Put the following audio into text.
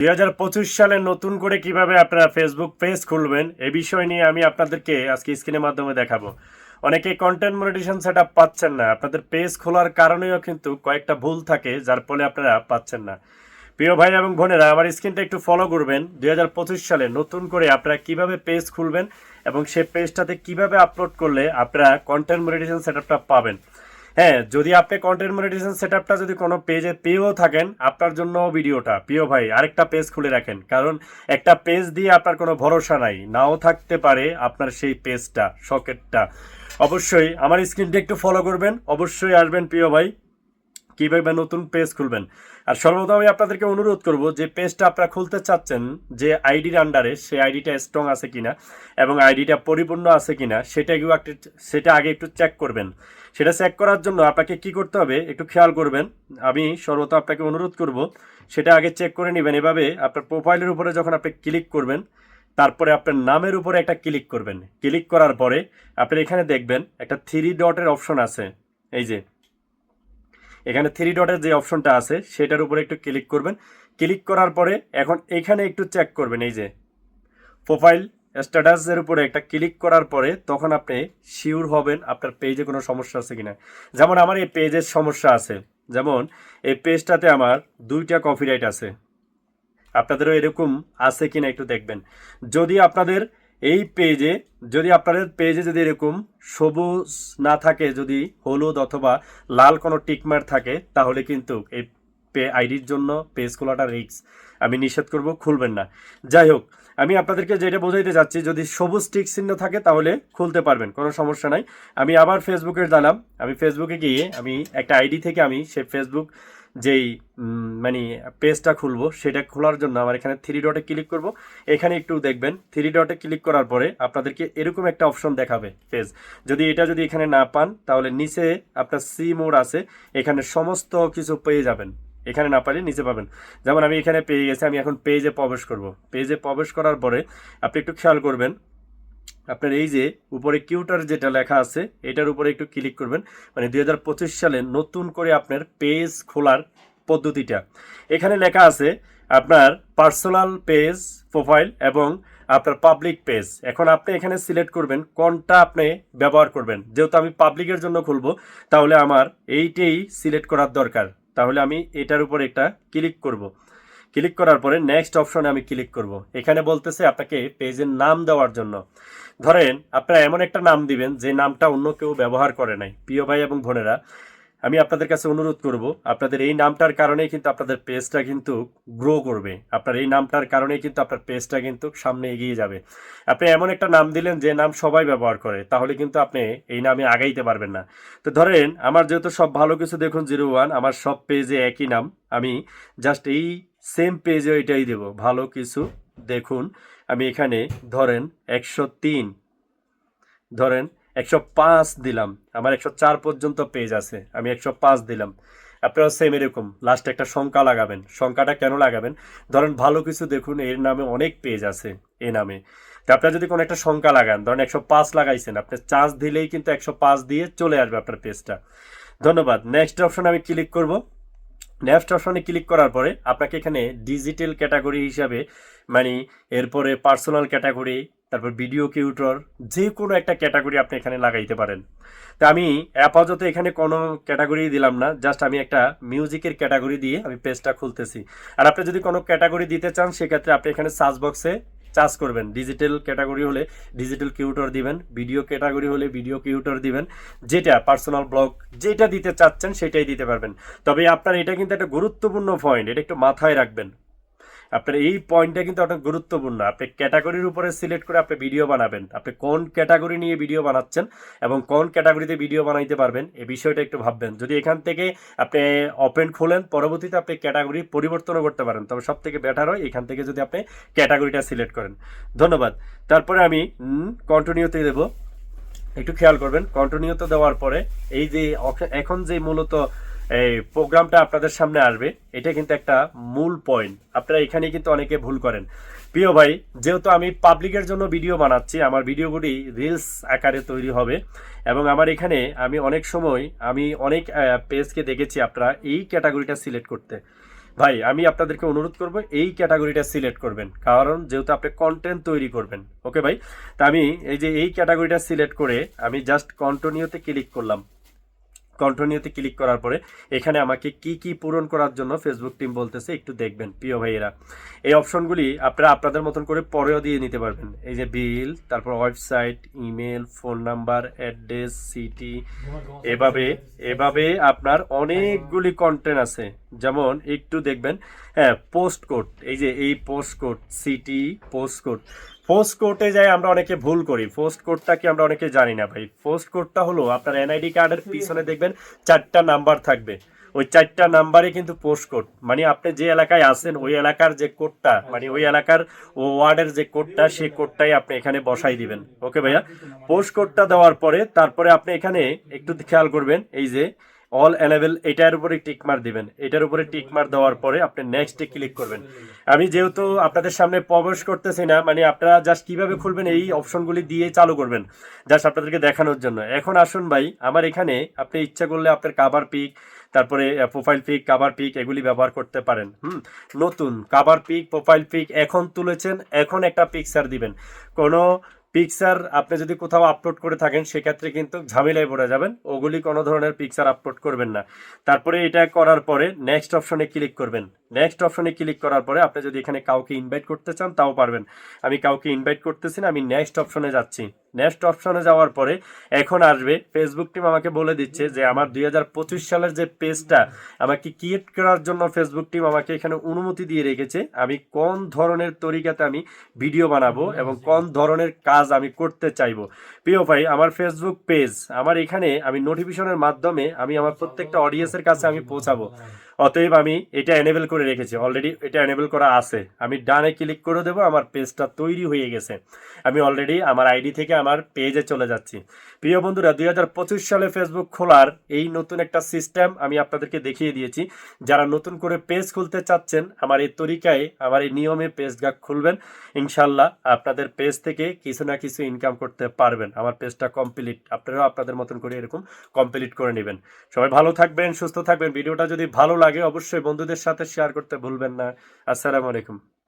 দুই হাজার পঁচিশ সালে নতুন করে কীভাবে আপনারা ফেসবুক পেজ খুলবেন, এ বিষয় নিয়ে আমি আপনাদেরকে আজকে স্ক্রিনের মাধ্যমে দেখাবো। অনেকে কন্টেন্ট মনিটেশন সেট পাচ্ছেন না। আপনাদের পেজ খোলার কারণেও কিন্তু কয়েকটা ভুল থাকে, যার ফলে আপনারা পাচ্ছেন না। প্রিয় ভাই এবং বোনেরা, আমার স্ক্রিনটা একটু ফলো করবেন। দুই হাজার পঁচিশ সালে নতুন করে আপনারা কীভাবে পেজ খুলবেন এবং সেই পেজটাতে কীভাবে আপলোড করলে আপনারা কন্টেন্ট মনিটেশন সেটআপটা পাবেন। হ্যাঁ যদি আপনি কন্টেন্ট মনিটাইজেশন সেটআপটা যদি কোনো পেজে পেয়েও থাকেন, আপনার জন্য ভিডিওটা প্রিয় ভাই, আরেকটা পেজ খুলে রাখেন। কারণ একটা পেজ দিয়ে আপনার কোনো ভরসা নাই, নাও থাকতে পারে আপনার সেই পেজটা সকেটটা অবশ্যই আমার স্ক্রিনটা একটু ফলো করবেন, অবশ্যই আসবেন প্রিয় ভাই। কীভাবে নতুন পেজ খুলবেন। আর সর্বপ্রথম আমি আপনাদেরকে অনুরোধ করব যে পেজটা আপনারা খুলতে চাচ্ছেন, যে আইডির আন্ডারে সেই আইডিটা স্ট্রং আছে কিনা এবং আইডিটা পরিপূর্ণ আছে কিনা, সেটা একটু সেটা আগে একটু চেক করবেন। সেটা চেক করার জন্য আপনাকে কি করতে হবে একটু খেয়াল করবেন। আমি সর্বত আপনাকে অনুরোধ করব, সেটা আগে চেক করে নেবেন। এভাবে আপনার প্রোফাইলের উপরে যখন আপনি ক্লিক করবেন, তারপরে আপনার নামের উপরে একটা ক্লিক করবেন। ক্লিক করার পরে আপনি এখানে দেখবেন একটা থ্রি ডটের অপশন আছে। এই যে এখানে থ্রি ডটের যে অপশনটা আছে, সেটার উপরে একটু ক্লিক করবেন। ক্লিক করার পরে এখন এখানে একটু চেক করবেন, এই যে। প্রোফাইল স্ট্যাটাসের উপরে একটা ক্লিক করার পরে তখন আপনি শিওর হবেন আপনার পেজে কোনো সমস্যা আছে কিনা। যেমন আমার এই পেজের সমস্যা আছে। যেমন এই পেজটাতে আমার দুইটা কপিরাইট আছে। আপনাদেরও এরকম আছে কিনা একটু দেখবেন। যদি আপনাদের এই পেজে যদি আপনাদের পেজে যদি এরকম সবুজ না থাকে, যদি হলুদ অথবা লাল কোনো টিকমার থাকে, তাহলে কিন্তু এই পে আইডির জন্য পেজ খোলাটা রিক্স আমি নিষেধ করব, খুলবেন না। যাই হোক, আমি আপনাদেরকে যেটা বোঝাইতে যাচ্ছি যদি সবুজ টিক চিহ্ন থাকে, তাহলে খুলতে পারবেন, কোনো সমস্যা নাই। আমি আবার ফেসবুকের জানাম। আমি ফেসবুকে গিয়ে আমি একটা আইডি থেকে আমি সে ফেসবুক যেই মানে পেজটা খুলবো, সেটা খোলার জন্য আমার এখানে থ্রি ডটে ক্লিক করব। এখানে একটু দেখবেন থ্রি ডটে ক্লিক করার পরে আপনাদেরকে এরকম একটা অপশন দেখাবে পেজ যদি এটা যদি এখানে না পান, তাহলে নিচে আপনার সি মোড আছে, এখানে সমস্ত কিছু পেয়ে যাবেন। এখানে না পারলে নিচে পাবেন। যেমন আমি এখানে পেয়ে গেছি, আমি এখন পেজে প্রবেশ করব। পেজে প্রবেশ করার পরে আপনি একটু খেয়াল করবেন আপনার এই যে উপরে কিউটার যেটা লেখা আছে, এটার উপরে একটু ক্লিক করবেন। মানে দু হাজার পঁচিশ সালে নতুন করে আপনার পেজ খোলার পদ্ধতিটা। এখানে লেখা আছে আপনার পার্সোনাল পেজ প্রোফাইল এবং আপনার পাবলিক পেজ এখন আপনি এখানে সিলেক্ট করবেন, কোনটা আপনি ব্যবহার করবেন। যেহেতু আমি পাবলিকের জন্য খুলবো, তাহলে আমার এইটাই সিলেক্ট করার দরকার। তাহলে আমি এটার উপর একটা ক্লিক করব। ক্লিক করার পরে নেক্সট অপশনে আমি ক্লিক করব। এখানে বলতেছে আপনাকে পেজের নাম দেওয়ার জন্য। ধরেন, আপনারা এমন একটা নাম দিবেন যে নামটা অন্য কেউ ব্যবহার করে নাই। প্রিয় ভাই এবং বোনেরা, আমি আপনাদের কাছে অনুরোধ করব, আপনাদের এই নামটার কারণেই কিন্তু আপনাদের পেজটা কিন্তু গ্রো করবে। আপনার এই নামটার কারণেই কিন্তু আপনার পেজটা কিন্তু সামনে এগিয়ে যাবে। আপনি এমন একটা নাম দিলেন যে নাম সবাই ব্যবহার করে, তাহলে কিন্তু আপনি এই নামে আগাইতে পারবেন না। তো ধরেন, আমার যেহেতু সব ভালো কিছু দেখুন জিরো ওয়ান, আমার সব পেজে একই নাম, আমি জাস্ট এই সেম পেজে এটাই দেব। ভালো কিছু দেখুন। আমি এখানে ধরেন একশো তিন, ধরেন একশো পাঁচ দিলাম। আমার একশো চার পর্যন্ত পেজ আছে, আমি একশো পাঁচ দিলাম। আপনারা সেম এরকম লাস্টে একটা সংখ্যা লাগাবেন। সংখ্যাটা কেন লাগাবেন? ধরেন ভালো কিছু দেখুন, এর নামে অনেক পেজ আছে, এ নামে। তো আপনারা যদি কোনো একটা সংখ্যা লাগান, ধরেন একশো পাঁচ লাগাইছেন, আপনি চার্জ দিলেই কিন্তু একশো পাঁচ দিয়ে চলে আসবে আপনার পেজটা ধন্যবাদ। নেক্সট অপশন আমি ক্লিক করব। নেক্সট অপশনে ক্লিক করার পরে আপনাকে এখানে ডিজিটাল ক্যাটাগরি হিসাবে মানে এরপরে পার্সোনাল ক্যাটাগরি তারপর ভিডিও কিউটর যে কোনো একটা ক্যাটাগরি আপনি এখানে লাগাইতে পারেন। তা আমি আপাতত এখানে কোনো ক্যাটাগরি দিলাম না জাস্ট আমি একটা মিউজিকের ক্যাটাগরি দিয়ে আমি পেজটা খুলতেছি। আর আপনি যদি কোনো ক্যাটাগরি দিতে চান, সেক্ষেত্রে আপনি এখানে সার্চ বক্সে চার্জ করবেন। ডিজিটাল ক্যাটাগরি হলে ডিজিটাল কিউটর দিবেন ভিডিও ক্যাটাগরি হলে ভিডিও কিউটর দিবেন। যেটা পার্সোনাল ব্লগ যেটা দিতে চাচ্ছেন সেটাই দিতে পারবেন। তবে আপনার এটা কিন্তু একটা গুরুত্বপূর্ণ পয়েন্ট এটা একটু মাথায় রাখবেন। আপনার এই পয়েন্টটা কিন্তু অনেক গুরুত্বপূর্ণ। আপনি ক্যাটাগরির উপরে সিলেক্ট করে আপনি ভিডিও বানাবেন। আপনি কোন ক্যাটাগরি নিয়ে ভিডিও বানাচ্ছেন এবং কোন ক্যাটাগরিতে ভিডিও বানাইতে পারবেন, এই বিষয়টা একটু ভাববেন। যদি এখান থেকে আপনি ওপেন খোলেন, পরবর্তীতে আপনি ক্যাটাগরি পরিবর্তনও করতে পারেন। তবে সব থেকে বেটার হয় এখান থেকে যদি আপনি ক্যাটাগরিটা সিলেক্ট করেন। ধন্যবাদ। তারপরে আমি কন্টিনিউতে দেবো। একটু খেয়াল করবেন কন্টিনিউতে দেওয়ার পরে এই যে এখন যে মূলত এই প্রোগ্রামটা আপনাদের সামনে আসবে। এটা কিন্তু একটা মূল পয়েন্ট আপনারা এখানে কিন্তু অনেকে ভুল করেন। প্রিয় ভাই, যেহেতু আমি পাবলিকের জন্য ভিডিও বানাচ্ছি, আমার ভিডিওগুলি রিলস আকারে তৈরি হবে। এবং আমার এখানে আমি অনেক সময় আমি অনেক পেজকে দেখেছি আপনারা এই ক্যাটাগরিটা সিলেক্ট করতে। ভাই, আমি আপনাদেরকে অনুরোধ করব, এই ক্যাটাগরিটা সিলেক্ট করবেন। কারণ যেহেতু আপনি কন্টেন্ট তৈরি করবেন। ওকে ভাই? তা আমি এই যে এই ক্যাটাগরিটা সিলেক্ট করে আমি জাস্ট কন্টিনিউতে ক্লিক করলাম। কন্টিনিউতে ক্লিক করার পরে এখানে আমাকে কি কি পূরণ করার জন্য ফেসবুক টিম বলতেছে একটু দেখবেন প্রিয় ভাইয়েরা। এই অপশনগুলি আপনারা আপনাদের মতন করে পরেও দিয়ে নিতে পারবেন। এই যে বিল তারপর website email phone number address city এভাবে এভাবে আপনার অনেকগুলি কন্টেন্ট আছে। যেমন একটু দেখবেন হ্যাঁ পোস্ট কোড এই যে এই post code city post code post কোডে যাই আমরা অনেকে ভুল করি পোস্ট কোডটা কি আমরা অনেকে জানি না ভাই। পোস্ট কোডটা হলো আপনার এনআইডি কার্ডের পিছনে দেখবেন চারটা নাম্বার থাকবে। ওই চারটা নাম্বারে কিন্তু পোস্ট কোড মানে আপনি যে এলাকায় আছেন, ওই এলাকার যে কোডটা মানে ওই এলাকার ও ওয়ার্ডের যে কোডটা সেই কোডটাই আপনি এখানে বসাই দিবেন। ওকে ভাইয়া? পোস্ট কোডটা দেওয়ার পরে, তারপরে আপনি এখানে একটু খেয়াল করবেন, এই যে অল অ্যালেবেল এটার উপরে টিকমার দিবেন। এটার উপরে টিকমার দেওয়ার পরে আপনি নেক্সটে ক্লিক করবেন। আমি যেহেতু আপনাদের সামনে প্রবেশ করতেছি না মানে আপনারা জাস্ট কীভাবে খুলবেন এই অপশনগুলি দিয়ে চালু করবেন জাস্ট আপনাদেরকে দেখানোর জন্য। এখন আসুন ভাই, আমার এখানে আপনি ইচ্ছা করলে আপনার কাভার পিক তারপরে প্রোফাইল পিক কাভার পিক এগুলি ব্যবহার করতে পারেন। হুম, নতুন কাভার পিক প্রোফাইল পিক এখন তুলেছেন, এখন একটা পিকচার দিবেন। কোনো পিকচার আপনি যদি কোথাও আপলোড করে থাকেন, সেক্ষেত্রে কিন্তু ঝামেলায় পড়ে যাবেন। ওগুলি কোনো ধরনের পিকচার আপলোড করবেন না। তারপরে এটা করার পরে নেক্সট অপশনে ক্লিক করবেন। নেক্সট অপশনে ক্লিক করার পরে আপনি যদি এখানে কাউকে ইনভাইট করতে চান, তাও পারবেন। আমি কাউকে ইনভাইট করতেছি না, আমি নেক্সট অপশনে যাচ্ছি। নেক্সট অপশনে যাওয়ার পরে এখন আসবে। ফেসবুক টিম আমাকে বলে দিচ্ছে যে, আমার দুই হাজার পঁচিশ সালের যে পেজটা আমাকে ক্রিয়েট করার জন্য ফেসবুক টিম আমাকে এখানে অনুমতি দিয়ে রেখেছে, আমি কোন ধরনের তরিকাতে আমি ভিডিও বানাবো এবং কোন ধরনের কাজ আমি করতে চাইব। প্রিয় ভাই, আমার ফেসবুক পেজ আমার এখানে আমি নোটিফিকেশনের মাধ্যমে আমি আমার প্রত্যেকটা অডিয়েন্সের কাছে আমি পৌঁছাবো। অতএব আমি এটা এনেবল করে রেখেছি অলরেডি এটা এনেবল করা আছে। আমি ডানে ক্লিক করে দেবো, আমার পেজটা তৈরি হয়ে গেছে। আমি অলরেডি আমার আইডি থেকে আমার পেজে চলে যাচ্ছি। প্রিয় বন্ধুরা, দুই হাজার পঁচিশ সালে ফেসবুক খোলার এই নতুন একটা সিস্টেম আমি আপনাদেরকে দেখিয়ে দিয়েছি। যারা নতুন করে পেজ খুলতে চাচ্ছেন, আমার এই তরিকায়, আমার এই নিয়মে পেজ গাক খুলবেন। ইনশাল্লাহ আপনাদের পেজ থেকে কিছু না কিছু ইনকাম করতে পারবেন। আমার পেজটা কমপ্লিট আপনারাও আপনাদের মতন করে এরকম কমপ্লিট করে নেবেন। সবাই ভালো থাকবেন, সুস্থ থাকবেন। ভিডিওটা যদি ভালো লাগে অবশ্যই বন্ধুদের সাথে শেয়ার করতে ভুলবেন না। আসসালামু আলাইকুম।